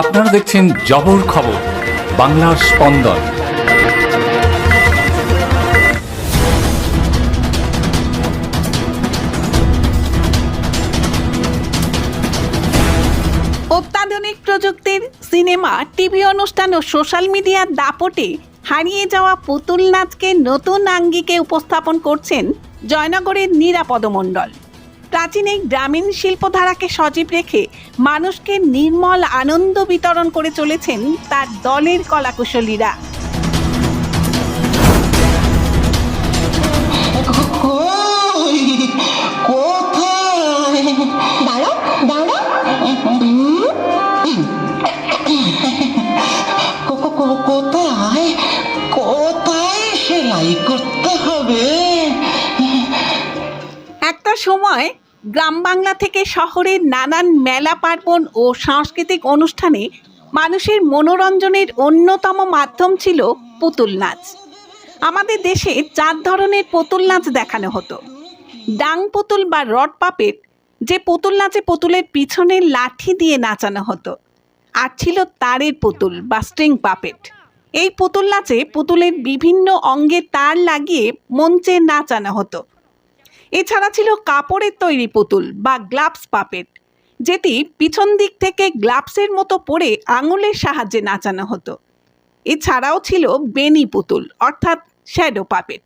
আপনারা দেখছেন জবর খবর, বাংলার স্পন্দন। অত্যাধুনিক প্রযুক্তির সিনেমা, টিভি অনুষ্ঠান ও সোশ্যাল মিডিয়ার দাপটে হারিয়ে যাওয়া পুতুল নাচকে নতুন আঙ্গিকে উপস্থাপন করছেন জয়নগরের নিরাপদ মণ্ডল প্রাচীন এই গ্রামীণ শিল্পধারাকে সজীব রেখে মানুষকে নির্মল আনন্দ বিতরণ করে চলেছেন তার দলের কলাকুশলীরা। কোথায় কোথায়? কোথায় সেলাই করতে হবে? একটা সময় গ্রাম বাংলা থেকে শহরের নানান মেলা পার্বণ ও সাংস্কৃতিক অনুষ্ঠানে মানুষের মনোরঞ্জনের অন্যতম মাধ্যম ছিল পুতুল নাচ। আমাদের দেশে চার ধরনের পুতুল নাচ দেখানো হতো। ডাং পুতুল বা রড পাপেট যে পুতুল নাচে পুতুলের পিছনে লাঠি দিয়ে নাচানো হতো, আর ছিল তারের পুতুল বা স্ট্রিং পাপেট। এই পুতুল নাচে পুতুলের বিভিন্ন অঙ্গে তার লাগিয়ে মঞ্চে নাচানো হতো। এছাড়া ছিল কাপড়ের তৈরি পুতুল বা গ্লাভস পাপেট, যেটি পিছন দিক থেকে গ্লাভসের মতো পরে আঙুলের সাহায্যে নাচানো হতো। এছাড়াও ছিল বেনি পুতুল, অর্থাৎ শ্যাডো পাপেট।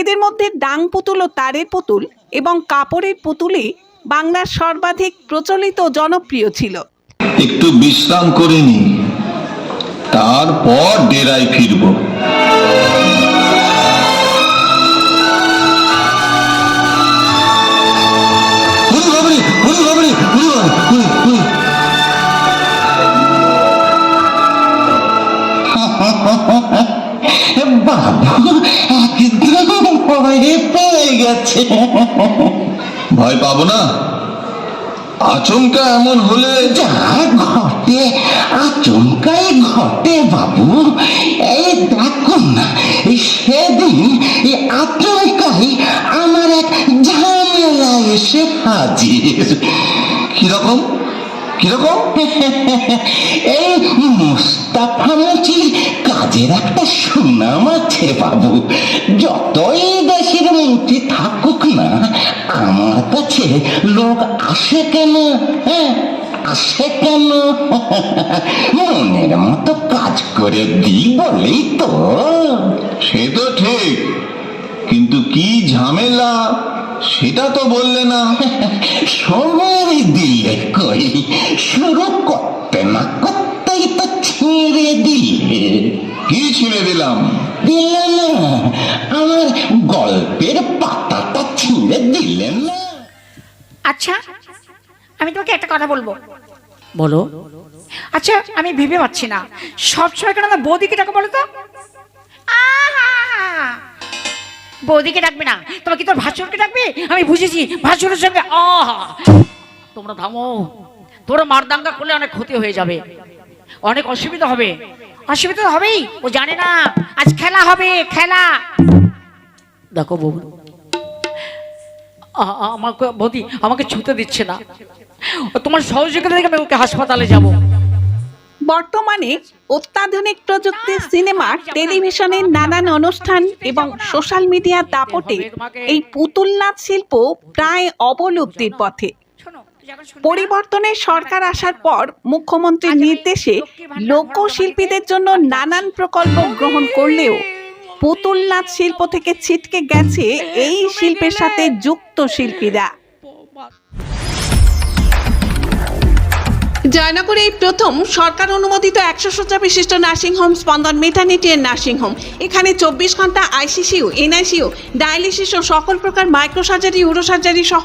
এদের মধ্যে ডাং পুতুল ও তারের পুতুল এবং কাপড়ের পুতুলে বাংলার সর্বাধিক প্রচলিত জনপ্রিয় ছিল। একটু বিশ্রাম করে নি তারপর ডেরায় ফিরব। পেয়ে গেছে ভয় পাবো না। আচমকা এমন হলে যা ঘটে, আচমকাই ঘটে বাবু। এই দেখুন না সেদিন আচমকাই আমার এক ঝামেলা এসে হাজির। কীরকম? কীরকম? এই মুস্তাফা মুচির কাজের একটা সুনাম আছে বাবু। যতই মন্ত্রী থাকুক না, আমার কাছে লোক আসে কেন? হ্যাঁ আসে কেন? মনের মতো কাজ করে দিই বলেই তো। সে তো ঠিক, কিন্তু কি ঝামেলা, সেটা তো বললে না। সময় দিলে কই, শুরু করতে না করতেই তো ছেড়ে দিলে। কি ছিঁড়ে দিলাম? দিলে না। আমার গল্পের পাতাটা ছিঁড়ে দিলে না। আচ্ছা আমি তোমাকে একটা কথা বলব। বলো। আচ্ছা আমি ভেবে পাচ্ছি না। সবসময় কেন আমার বৌদিকে ডাকো বলো তো? আহা! বৌদিকে ডাকবে না। তোমাকে কি তোর ভাসুরকে ডাকবে? আমি বুঝেছি ভাসুরের সঙ্গে আহা! তোমরা থামো। তোরা মারদাঙ্গা করলে অনেক ক্ষতি হয়ে যাবে। অনেক অসুবিধা হবে। অসুবিধা হবেই, ও জানে না। আজ খেলা হবে, খেলা। দেখো বউ আমাকে বৌদি, আমাকে ছুতে দিচ্ছে না। তোমার সহযোগিতা দেখে আমি ওকে হাসপাতালে যাব। বর্তমানে অত্যাধুনিক প্রযুক্তির সিনেমা, টেলিভিশনের নানান অনুষ্ঠান এবং সোশ্যাল মিডিয়ার দাপটে এই পুতুল নাচ শিল্প প্রায় অবলুপ্তির পথে। পরিবর্তনের সরকার আসার পর মুখ্যমন্ত্রীর নির্দেশে লোকশিল্পীদের জন্য নানান প্রকল্প গ্রহণ করলেও পুতুল নাচ শিল্প থেকে ছিটকে গেছে এই শিল্পের সাথে যুক্ত শিল্পীরা। জয়নগরে এই প্রথম সরকার অনুমোদিত একশো শয্যা বিশিষ্ট নার্সিংহোম স্পন্দন মেটার্নিটি নার্সিংহোম এখানে চব্বিশ ঘণ্টা আইসিসিউ এনআইসিউ ডায়ালিসিস ও সকল প্রকার মাইক্রো সার্জারি মাইক্রোসার্জারি ইউরোসার্জারি সহ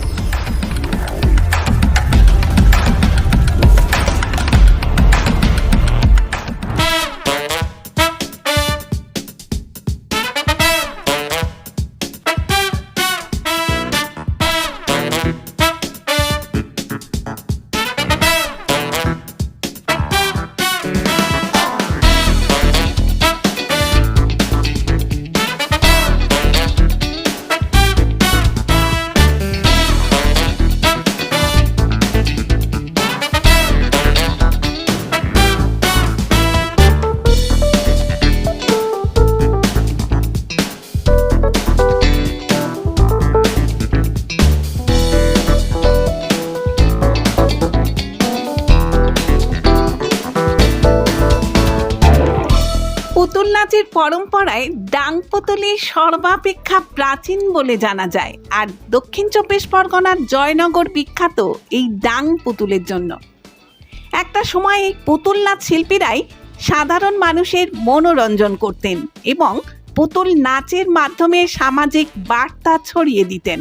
নাচের পরম্পরায় ডাং পুতুলি সর্বাপেক্ষা প্রাচীন বলে জানা যায়। আর দক্ষিণ চব্বিশ পরগনার জয়নগর বিখ্যাত এই ডাং পুতুলের জন্য। একটা সময় পুতুল নাচ শিল্পীরাই সাধারণ মানুষের মনোরঞ্জন করতেন এবং পুতুল নাচের মাধ্যমে সামাজিক বার্তা ছড়িয়ে দিতেন।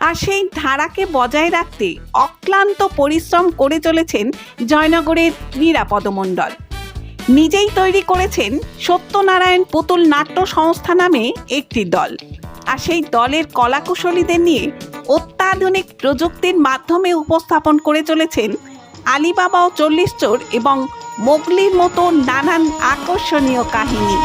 আর সেই ধারাকে বজায় রাখতে অক্লান্ত পরিশ্রম করে চলেছেন জয়নগরের নিরাপদ মণ্ডল নিজেই তৈরি করেছেন সত্যনারায়ণ পুতুল নাট্য সংস্থা নামে একটি দল। আর সেই দলের কলাকুশলীদের নিয়ে অত্যাধুনিক প্রযুক্তির মাধ্যমে উপস্থাপন করে চলেছেন আলিবাবা ও চল্লিশ চোর এবং মোগলির মতো নানান আকর্ষণীয় কাহিনী।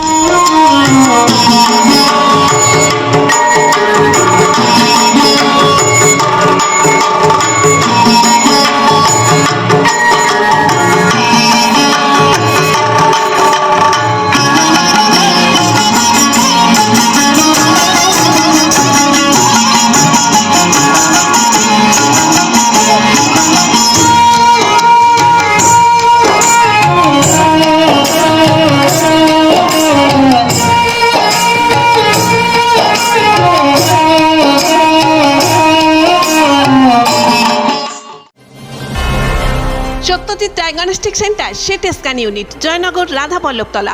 Diagnostic centre CT scan unit Joynagar Radhaballavtala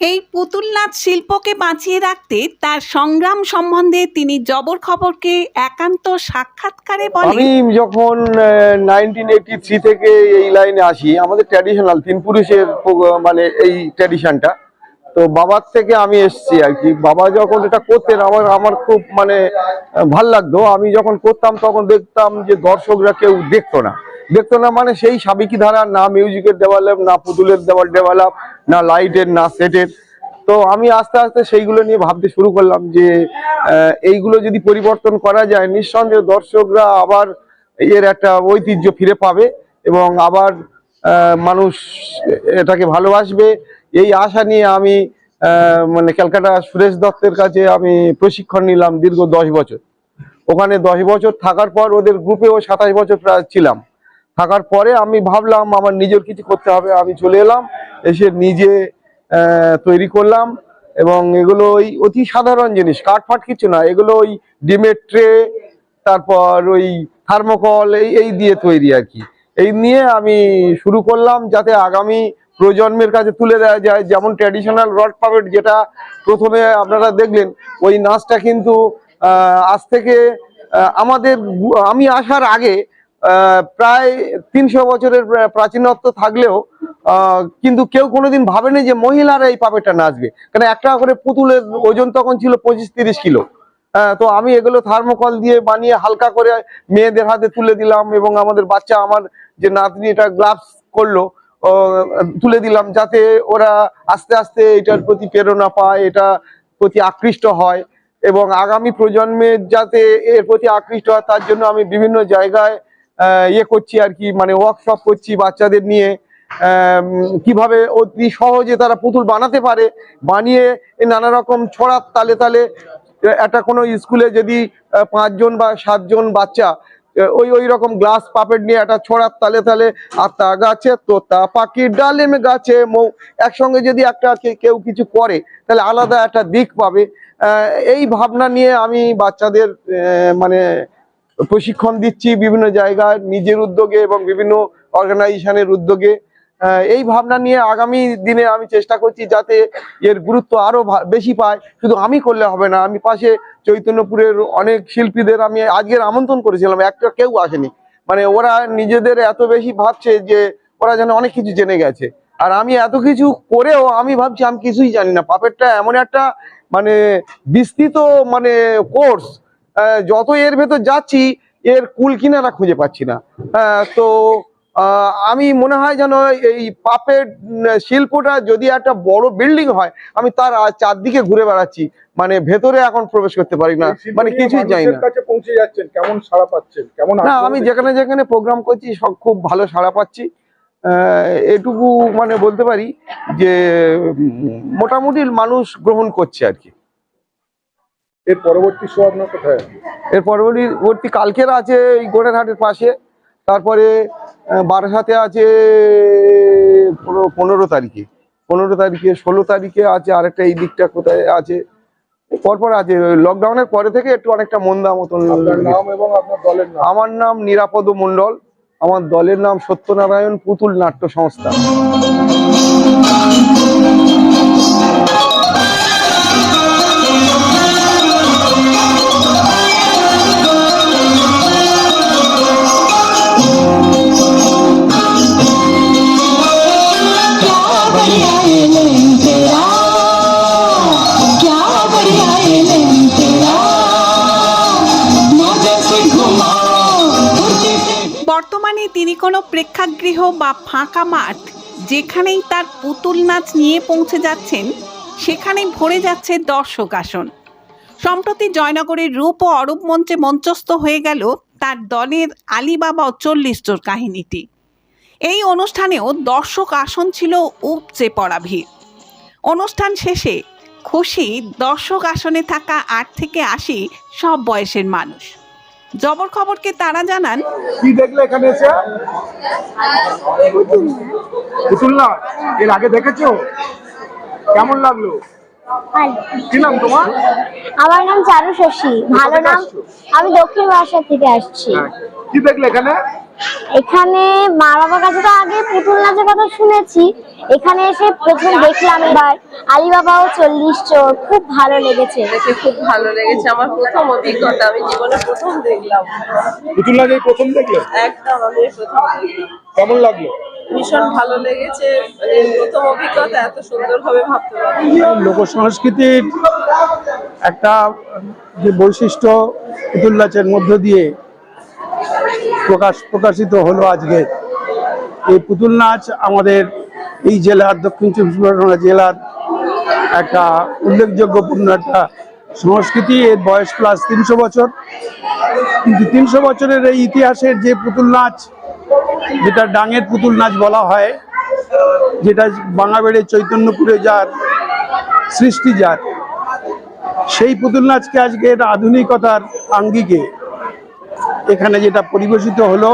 এই পুতুল নাচ শিল্পকে বাঁচিয়ে রাখতে তার সংগ্রাম সম্বন্ধে তিনি জবর খবরকে একান্ত সাক্ষাৎকারে বলেন। আমি যখন নাইনটিন এইটি থ্রি থেকে এই লাইনে আসি, আমাদের ট্র্যাডিশনাল তিন পুরুষের মানে এই ট্র্যাডিশনটা তো বাবার থেকে আমি এসেছি আর কি। বাবা যখন এটা করতেন, আমার আমার খুব মানে ভালো লাগতো। আমি যখন করতাম, তখন দেখতাম যে দর্শকরা কেউ দেখতো না। দেখতো না মানে সেই সাবিকি ধারা, না মিউজিকের ডেভেলপ না পুতুলের দেওয়াল ডেভেলপ না লাইটের না সেটের তো আমি আস্তে আস্তে সেইগুলো নিয়ে ভাবতে শুরু করলাম যে এইগুলো যদি পরিবর্তন করা যায়, নিঃসন্দেহে দর্শকরা আবার এর একটা ঐতিহ্য ফিরে পাবে এবং আবার মানুষ এটাকে ভালোবাসবে। এই আশা নিয়ে আমি মানে ক্যালকাটা সুরেশ দত্তের কাছে আমি প্রশিক্ষণ নিলাম দীর্ঘ দশ বছর। ওখানে দশ বছর থাকার পর ওদের গ্রুপেও সাতাশ বছর প্রায় ছিলাম। থাকার পরে আমি ভাবলাম আমার নিজের কিছু করতে হবে। আমি চলে এলাম, এসে নিজে তৈরি করলাম এবং এগুলো ওই অতি সাধারণ জিনিস, কাঠ ফাট কিছু না। এগুলো ওই ডিমের ট্রে, তারপর ওই থার্মোকল, এই এই দিয়ে তৈরি আর কি। এই নিয়ে আমি শুরু করলাম যাতে আগামী প্রজন্মের কাছে তুলে দেওয়া যায়। যেমন ট্র্যাডিশনাল রড পাবেট যেটা প্রথমে আপনারা দেখলেন, ওই নাচটা কিন্তু আজ থেকে আমাদের, আমি আসার আগে প্রায় তিনশো বছরের প্রাচীনত্ব থাকলেও কিন্তু কেউ কোনোদিন ভাবেনি যে মহিলারা এই পাপেটা নাচবে। কারণ একটা করে পুতুলের ওজন তখন ছিল পঁচিশ তিরিশ কিলো। হ্যাঁ, তো আমি এগুলো থার্মোকল দিয়ে বানিয়ে হালকা করে মেয়েদের হাতে তুলে দিলাম এবং আমাদের বাচ্চা আমার যে নাতনি এটা গ্লাভস করল তুলে দিলাম যাতে ওরা আস্তে আস্তে এটার প্রতি প্রেরণা পায় এটা প্রতি আকৃষ্ট হয়। এবং আগামী প্রজন্মের যাতে এর প্রতি আকৃষ্ট হয় তার জন্য আমি বিভিন্ন জায়গায় ইয়ে করছি আর কি মানে ওয়ার্কশপ করছি বাচ্চাদের নিয়ে। কীভাবে অতি সহজে তারা পুতুল বানাতে পারে, বানিয়ে নানা রকম ছড়ার তালে তালে, একটা কোনো স্কুলে যদি পাঁচজন বা সাতজন বাচ্চা ওই ওই রকম গ্লাস পাপেট নিয়ে একটা ছড়ার তালে তালে, আতা গাছে তোতা পাখি, ডালিম গাছে মৌ, একসঙ্গে যদি একটা কেউ কিছু করে, তাহলে আলাদা একটা দিক পাবে। এই ভাবনা নিয়ে আমি বাচ্চাদের মানে প্রশিক্ষণ দিচ্ছি বিভিন্ন জায়গায়, নিজের উদ্যোগে এবং বিভিন্ন অর্গানাইজেশনের উদ্যোগে। এই ভাবনা নিয়ে আগামী দিনে আমি চেষ্টা করছি যাতে এর গুরুত্ব আরও বেশি পায়। শুধু আমি করলে হবে না, আমি পাশে চৈতন্যপুরের অনেক শিল্পীদের আমি আজকের আমন্ত্রণ করেছিলাম, একটা কেউ আসেনি। মানে ওরা নিজেদের এত বেশি ভাবছে যে, ওরা যেন অনেক কিছু জেনে গেছে। আর আমি এত কিছু করেও আমি ভাবছি, আমি কিছুই জানি না। পাপেরটা এমন একটা মানে বিস্তৃত মানে কোর্স যত এর ভেতর যাচ্ছি এর কুল কিনারা খুঁজে পাচ্ছি না। তো আমি মনে হয় যেন এই পাপের শিল্পটা যদি একটা বড় বিল্ডিং হয় আমি তার চারদিকে ঘুরে বেড়াচ্ছি। মানে ভেতরে এখন প্রবেশ করতে পারি না। মানে কিছুই যাই না। কাছে পৌঁছে যাচ্ছেন কেমন সাড়া পাচ্ছেন? কেমন না আমি যেখানে যেখানে প্রোগ্রাম করছি সব খুব ভালো সাড়া পাচ্ছি। এটুকু মানে বলতে পারি যে মোটামুটি মানুষ গ্রহণ করছে আর কি। এর পরবর্তী শো আপনার কোথায়? এর পরবর্তী কালকের আছে এই গোড়েরহাটের পাশে তারপরে বারাসাতে আছে পনেরো- তারিখে পনেরো তারিখে ষোলো তারিখে আছে আরেকটা এই দিকটা কোথায় আছে পরপর আছে লকডাউনের পরে থেকে একটু অনেকটা মন্দা মতন নাম এবং আপনার দলের নাম? আমার নাম নিরাপদ মণ্ডল আমার দলের নাম সত্যনারায়ণ পুতুল নাট্য সংস্থা। বর্তমানে তিনি কোনো প্রেক্ষাগৃহ বা ফাঁকা মাঠ যেখানেই তার পুতুল নাচ নিয়ে পৌঁছে যাচ্ছেন, সেখানেই ভরে যাচ্ছে দর্শক আসন। সম্প্রতি জয়নগরের রূপ ও অরূপ মঞ্চে মঞ্চস্থ হয়ে গেল তার দলের আলিবাবা ও চল্লিশ চোর কাহিনীটি। এই অনুষ্ঠানেও দর্শক আসন ছিল উপচে পড়া ভিড়। অনুষ্ঠান শেষে খুশি দর্শক আসনে থাকা আট থেকে আশি সব বয়সের মানুষ। জবর খবরকে তারা জানান কি দেখলে এখানে এসে? পুতুল নাচ এর আগে দেখেছ? কেমন লাগল? কি নাম তোমার? আমার নাম চারু শশী। ভালো নাম আমি দক্ষিণ বাসা থেকে আসছি। হ্যাঁ। কি দেখলে এখানে? এখানে মা বাবার কাছে তো আগে পুতুল নাচের কথা শুনেছি। এখানে এসে প্রথম দেখলাম এবার আলিবাবা ও চল্লিশ চোর খুব ভালো লেগেছে। দেখে খুব ভালো লেগেছে। আমার প্রথম অভিজ্ঞতা আমি জীবনে প্রথম দেখলাম। পুতুল নাচ এই প্রথম দেখলে? একদম আমি এই প্রথম দেখলাম। কেমন লাগল? ভীষণ ভালো লেগেছে। মানে প্রথম অভিজ্ঞতা এত সুন্দরভাবে ভাবতে পারি লোক সংস্কৃতির একটা যে বৈশিষ্ট্য পুতুল নাচের মধ্য দিয়ে প্রকাশ প্রকাশিত হলো আজকে। এই পুতুল নাচ আমাদের এই জেলার দক্ষিণ চব্বিশ পরগনা জেলার একটা উল্লেখযোগ্যপূর্ণ একটা সংস্কৃতি। এর বয়স প্লাস তিনশো বছর। কিন্তু তিনশো বছরের এই ইতিহাসের যে পুতুল নাচ, যেটা ডাঙের পুতুল নাচ বলা হয়, যেটা বাঙাবেড়ে চৈতন্যপুরে যার সৃষ্টি যার, সেই পুতুল নাচকে আজকের আধুনিকতার আঙ্গিকে এখানে যেটা পরিবেশিত হলো,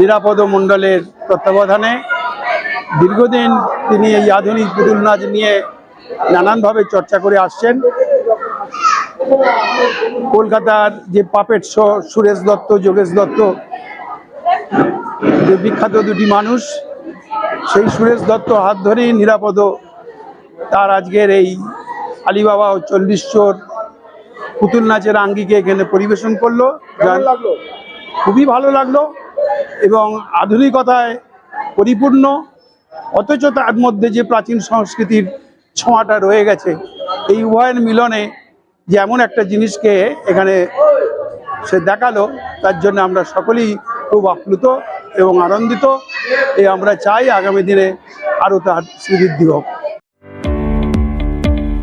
নিরাপদ মণ্ডলের তত্ত্বাবধানে দীর্ঘদিন তিনি এই আধুনিক পুতুল নাচ নিয়ে নানানভাবে চর্চা করে আসছেন। কলকাতার যে পাপেট শো, সুরেশ দত্ত, যোগেশ দত্ত, যে বিখ্যাত দুটি মানুষ, সেই সুরেশ দত্ত হাত ধরেই নিরাপদ, তার আজকের এই আলিবাবা ও চল্লিশ চোর পুতুল নাচের আঙ্গিকে এখানে পরিবেশন করল। লাগল? খুবই ভালো লাগল এবং আধুনিকতায় পরিপূর্ণ। অথচ তার মধ্যে যে প্রাচীন সংস্কৃতির ছোঁয়াটা রয়ে গেছে এই উভয়ের মিলনে যে এমন একটা জিনিসকে এখানে সে দেখাল তার জন্য আমরা সকলেই খুব আপ্লুত এবং আনন্দিত। এই আমরা চাই আগামী দিনে আরও তার শ্রীবৃদ্ধি হোক।